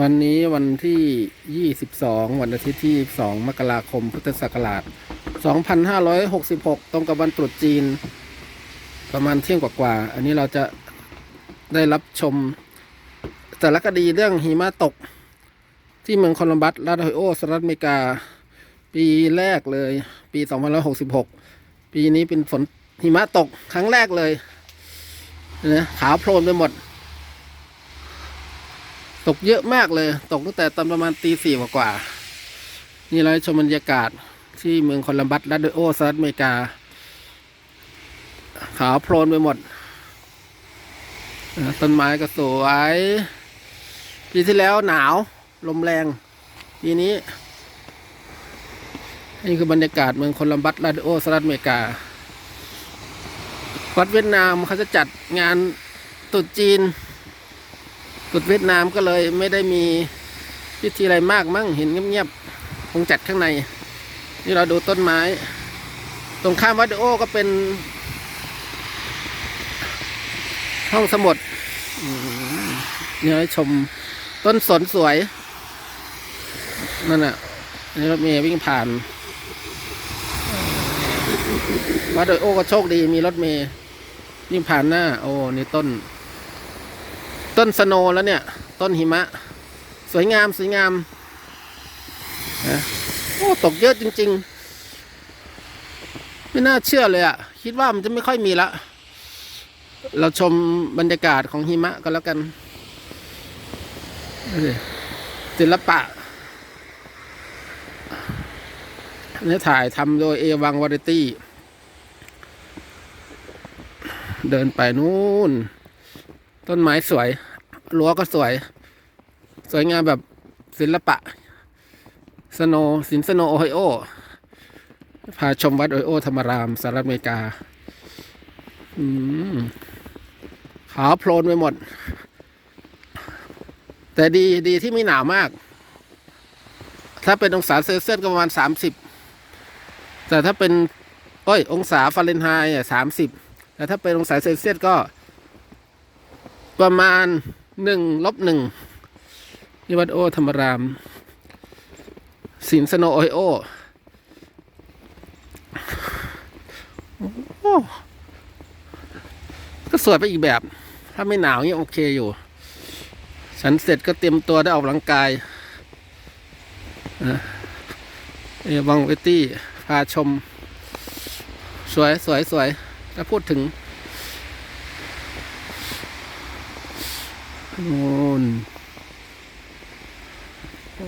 วันนี้วันที่ 22 วันอาทิตย์ที่ 2 มกราคม พุทธศักราช 2566 ตรงกับวันตรุษจีน ประมาณเที่ยงกว่าๆ อันนี้เราจะได้รับชมสารคดีเรื่องหิมะตก ที่เมืองโคลัมบัส รัฐโฮโอสหรัฐอเมริกา ปีแรกเลย ปี 2566 ปีนี้เป็นฝนหิมะตกครั้งแรกเลยนะขาวโพลนไปหมด ตกเยอะมากเลย ตกตั้งแต่ตอนประมาณตีสี่กว่าๆนี่เราชมบรรยากาศที่เมืองโคลัมบัสรัฐโอสหรัฐอเมริกา ขาวโพลนไปหมด ต้นไม้ก็สวย ปีที่แล้วหนาวลมแรง ปีนี้ นี่คือบรรยากาศเมืองโคลัมบัสรัฐโอสหรัฐอเมริกา วัดเวียดนามเขาจะจัดงานตรุษจีน ตรุษเวียดนามก็เลยไม่ได้มีพิธีอะไรมากมั้งเห็นเงียบๆคงจัดข้างใน นี่เราดูต้นไม้ ตรงข้ามวัดโอก็เป็น ห้องสมุดเนี่ยชมต้นสนสวย นั่นน่ะนี่รถเมย์วิ่งผ่านวัดโอก็โชคดีมีรถเมย์วิ่งผ่านหน้า โอ้นี่ต้น ต้นสโนแล้วเนี่ย ต้นหิมะ สวยงามสวยงามนะโอ้ตกเยอะจริง ๆ ไม่น่าเชื่อเลยอะ่ะ คิดว่ามันจะไม่ค่อยมีละ เราชมบรรยากาศของหิมะก็แล้วกันศิลปะนี่ถ่ายทำโดยเอวังวาริตี้ เดินไปนู่น ต้นไม้สวยรั้วก็สวย สวยงามแบบศิลปะ สโนสินสโนโอไฮโอ พาชมวัดโอไฮโอธรรมารามสหรัฐอเมริกาขาวโพลนไปหมด แต่ดีดีที่ไม่หนาวมาก ถ้าเป็นองศาเซลเซียสก็ประมาณสามสิบแต่ถ้าเป็นโอ้ย องศาฟาเรนไฮต์สามสิบแต่ถ้าเป็นองศาเซลเซียสก็ ประมาณหนึ่งลบหนึ่งนี่วัดโอธรรมรามสินสโนโอไฮโอโอ้ก็สวยไปอีกแบบ ถ้าไม่หนาวเนี่ยโอเคอยู่ ฉันเสร็จก็เตรียมตัวได้ออกกำลังกายเอวังเวตี้ พาชม สวยสวยสวยถ้าพูดถึง นู่นโอ้